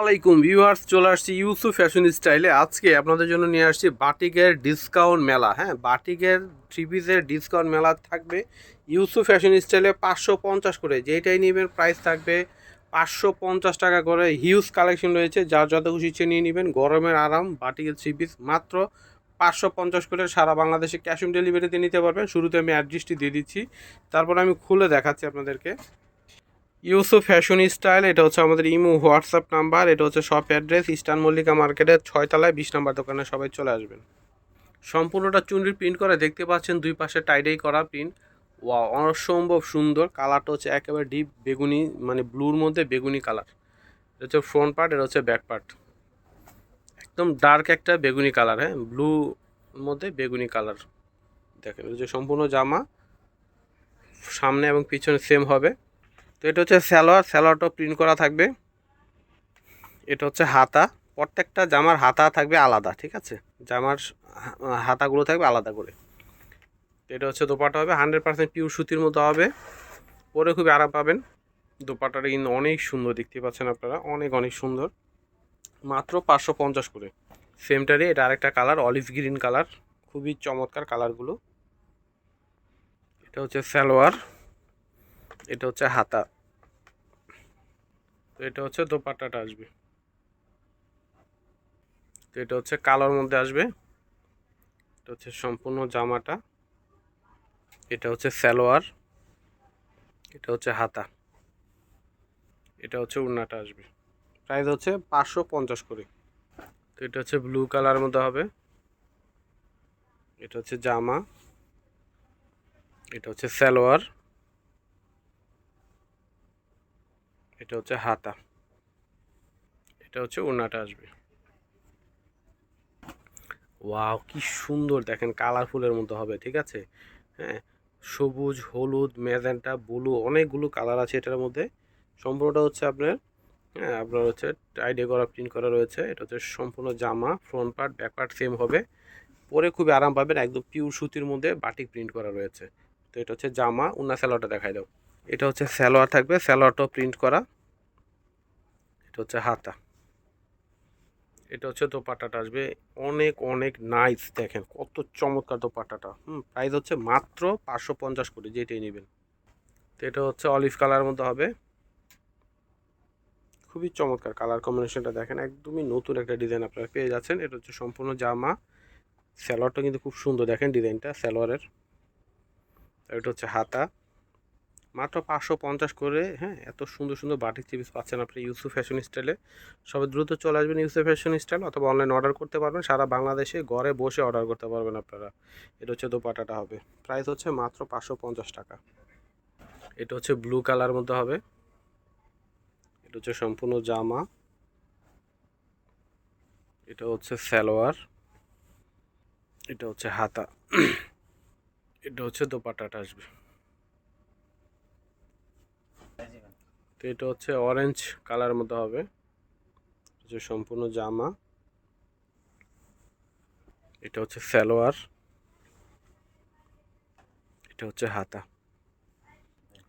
আলাইকুম ভিউয়ার্স, চলে আসছি ইউসু ফ্যাশন স্টাইলে। আজকে আপনাদের জন্য নিয়ে আসছি বাটিকের ডিসকাউন্ট মেলা। হ্যাঁ বাটিকের থ্রি পিসের ডিসকাউন্ট মেলা থাকবে ইউসু ফ্যাশন স্টাইলে পাঁচশো পঞ্চাশ করে। যেটাই নেবেন প্রাইস থাকবে পাঁচশো পঞ্চাশ টাকা করে। হিউজ কালেকশন রয়েছে, যার যত খুশি ইচ্ছে নিয়ে নেবেন, গরমের আরাম, বাটিকের থ্রি পিস মাত্র পাঁচশো পঞ্চাশ করে সারা বাংলাদেশে ক্যাশ অন ডেলিভারিতে নিতে পারবেন। শুরুতে আমি অ্যাড্রেসটি দিয়ে দিচ্ছি, তারপর আমি খুলে দেখাচ্ছি আপনাদেরকে। ইউসুফ ফ্যাশন স্টাইল এটা হচ্ছে আমাদের ইমো হোয়াটসঅ্যাপ নাম্বার এটা হচ্ছে শপ অ্যাড্রেস ইস্টার্ন মল্লিকা মার্কেটের ছয়তলায় বিশ নাম্বার দোকানে সবাই চলে আসবেন। সম্পূর্ণটা চুনরি প্রিন্ট করে দেখতে পাচ্ছেন, দুই পাশে টাইডাই করা প্রিন্ট ওয়া অসম্ভব সুন্দর। কালারটা হচ্ছে একেবারে ডিপ বেগুনি মানে ব্লুর মধ্যে বেগুনি কালার এটা হচ্ছে ফ্রন্ট পার্ট এটা হচ্ছে ব্যাক পার্ট একদম ডার্ক একটা বেগুনি কালার হ্যাঁ? ব্লু মধ্যে বেগুনি কালার দেখেন সম্পূর্ণ জামা, সামনে এবং পিছনে সেম হবে। তো এটা হচ্ছে স্যালোয়ার স্যালোয়ারটাও প্রিন্ট করা থাকবে। এটা হচ্ছে হাতা। প্রত্যেকটা জামার হাতা থাকবে আলাদা, ঠিক আছে? জামার হাতাগুলো থাকবে আলাদা করে। এটা হচ্ছে দোপাটা হবে, হান্ড্রেড পার্সেন্ট পিওর সুতির মতো হবে। পরে খুবই আরাম পাবেন। দোপাটাটা কিন্তু অনেক সুন্দর দেখতে পাচ্ছেন আপনারা, অনেক অনেক সুন্দর। মাত্র পাঁচশো পঞ্চাশ করে। সেমটারই এটা আরেকটা কালার অলিভ গ্রিন কালার। খুবই চমৎকার কালারগুলো। এটা হচ্ছে সালোয়ার এটা হচ্ছে হাতা তো এটা হচ্ছে দোপাট্টাটা আসবে তো এটা হচ্ছে কালোর মধ্যে আসবে এটা হচ্ছে সম্পূর্ণ জামাটা এটা হচ্ছে সালোয়ার এটা হচ্ছে হাতা এটা হচ্ছে উন্নাটা আসবে প্রাইস হচ্ছে পাঁচশো পঞ্চাশ করে তো এটা হচ্ছে ব্লু কালার মধ্যে হবে এটা হচ্ছে জামা এটা হচ্ছে সালোয়ার এটা হচ্ছে হাতা। এটা হচ্ছে ওড়নাটা আসবে। ওয়াও, কি সুন্দর। দেখেন কালারফুলের মতো হবে, ঠিক আছে? হ্যাঁ সবুজ, হলুদ, ম্যাজেন্টা, ব্লু, অনেকগুলো কালার আছে এটার মধ্যে। সম্পূর্ণটা হচ্ছে আপনার হ্যাঁ আপনার হচ্ছে আইডিয়া করা প্রিন্ট করা রয়েছে। এটা হচ্ছে সম্পূর্ণ জামা front part back part same হবে। পরে খুবই আরাম পাবেন, একদম পিওর সুতির মধ্যে বাটিক প্রিন্ট করা রয়েছে। তো এটা হচ্ছে জামা উন্না স্যালোয়ারটা দেখাই দাও। এটা হচ্ছে স্যালোয়ার থাকবে স্যালোয়ারটাও প্রিন্ট করা। এটা হচ্ছে হাতা। এটা হচ্ছে দোপাট্টাটা আসবে। অনেক অনেক নাইস দেখেন, কত চমৎকার দোপাট্টাটা। হুম প্রাইস হচ্ছে মাত্র পাঁচশো পঞ্চাশ কোটি, যেটাই নেবেন। তো এটা হচ্ছে অলিভ কালার মধ্যে হবে। খুবই চমৎকার কালার কম্বিনেশনটা দেখেন, একদমই নতুন একটা ডিজাইন আপনারা পেয়ে যাচ্ছেন। এটা হচ্ছে সম্পূর্ণ জামা। স্যালোয়ারটা কিন্তু খুব সুন্দর দেখেন ডিজাইনটা স্যালোয়ারের এটা হচ্ছে হাতা। মাত্র পাঁচশো পঞ্চাশ করে হ্যাঁ এত সুন্দর সুন্দর বাটিক চিপিস পাচ্ছেন আপনি ইউসু ফ্যাশন স্টাইলে সবাই দ্রুত চলে আসবেন ইউসু ফ্যাশন স্টাইল অথবা অনলাইন অর্ডার করতে পারবেন। সারা বাংলাদেশে ঘরে বসে অর্ডার করতে পারবেন আপনারা। এটা হচ্ছে দোপাটাটা হবে। প্রাইস হচ্ছে মাত্র পাঁচশো পঞ্চাশ টাকা। এটা হচ্ছে ব্লু কালার মধ্যে হবে। এটা হচ্ছে সম্পূর্ণ জামা। এটা হচ্ছে সালোয়ার। এটা হচ্ছে হাতা। এটা হচ্ছে দোপাটাটা আসবে। তো এটা হচ্ছে অরেঞ্জ কালার মধ্যে হবে। যে সম্পূর্ণ জামা। এটা হচ্ছে সালোয়ার। এটা হচ্ছে হাতা।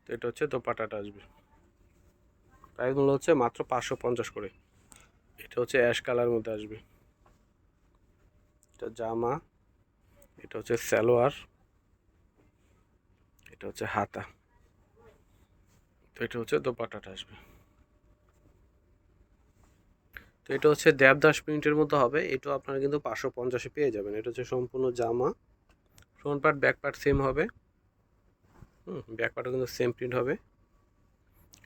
তো এটা হচ্ছে দোপাটাটা আসবে। প্রাইস মূল্য হচ্ছে মাত্র পাঁচশো পঞ্চাশ করে। এটা হচ্ছে অ্যাশ কালার মধ্যে আসবে। এটা জামা। এটা হচ্ছে সালোয়ার। এটা হচ্ছে হাতা। তো এটা হচ্ছে দোপাট্টাটা আসবে। তো এটা হচ্ছে দেবদাস প্রিন্টের মতো হবে। এটাও আপনারা কিন্তু পাঁচশো পঞ্চাশে পেয়ে যাবেন। এটা হচ্ছে সম্পূর্ণ জামা। Front part back part same হবে। হুম ব্যাক পার্টও কিন্তু সেম প্রিন্ট হবে।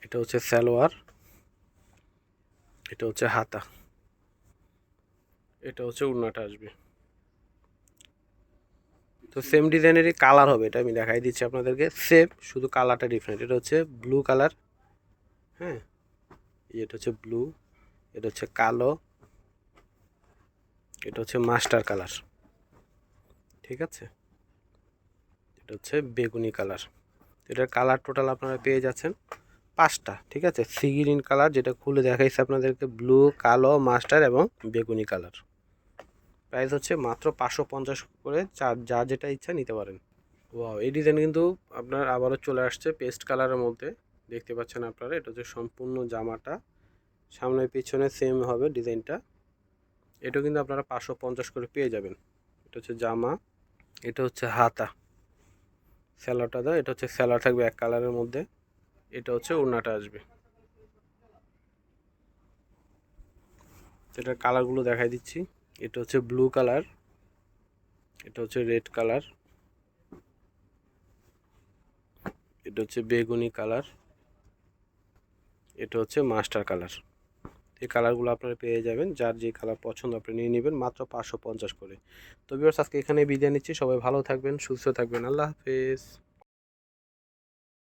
এটা হচ্ছে সালোয়ার। এটা হচ্ছে হাতা। এটা হচ্ছে উন্নাটা আসবে। তো সেম ডিজাইনেরই কালার হবে, এটা আমি দেখাই দিচ্ছি আপনাদেরকে। সেম শুধু কালারটা ডিফারেন্ট এটা হচ্ছে ব্লু কালার হ্যাঁ? এটা হচ্ছে ব্লু এটা হচ্ছে কালো, এটা হচ্ছে মাস্টার কালার ঠিক আছে? এটা হচ্ছে বেগুনি কালার এটার কালার টোটাল আপনারা পেয়ে যাচ্ছেন পাঁচটা, ঠিক আছে? সি গ্রিন কালার যেটা খুলে দেখাইছে আপনাদেরকে ব্লু কালো মাস্টার এবং বেগুনি কালার প্রাইস হচ্ছে মাত্র পাঁচশো পঞ্চাশ করে, যা যা যেটা ইচ্ছা নিতে পারেন। ওয়াও এই ডিজাইন কিন্তু আপনার আবারও চলে আসছে পেস্ট কালারের মধ্যে। দেখতে পাচ্ছেন আপনারা, এটা হচ্ছে সম্পূর্ণ জামাটা। সামনে পিছনে সেম হবে ডিজাইনটা এটা কিন্তু আপনারা পাঁচশো পঞ্চাশ করে পেয়ে যাবেন। এটা হচ্ছে জামা, এটা হচ্ছে হাতা। স্যালাডটা দাও, এটা হচ্ছে স্যালাড থাকবে এক কালারের মধ্যে। এটা হচ্ছে ওড়নাটা আসবে। এটার কালারগুলো দেখাই দিচ্ছি। এটা হচ্ছে ব্লু কালার এটা হচ্ছে রেড কালার এটা হচ্ছে বেগুনি কালার এটা হচ্ছে মাস্টার কালার এই কালারগুলো আপনারা পেয়ে যাবেন, যার যে কালার পছন্দ আপনি নিয়ে নেবেন, মাত্র পাঁচশো পঞ্চাশ করে। তো বিয়ার্স আজকে এখানে বিদায় নিচ্ছি। সবাই ভালো থাকবেন, সুস্থ থাকবেন। আল্লাহ হাফেজ।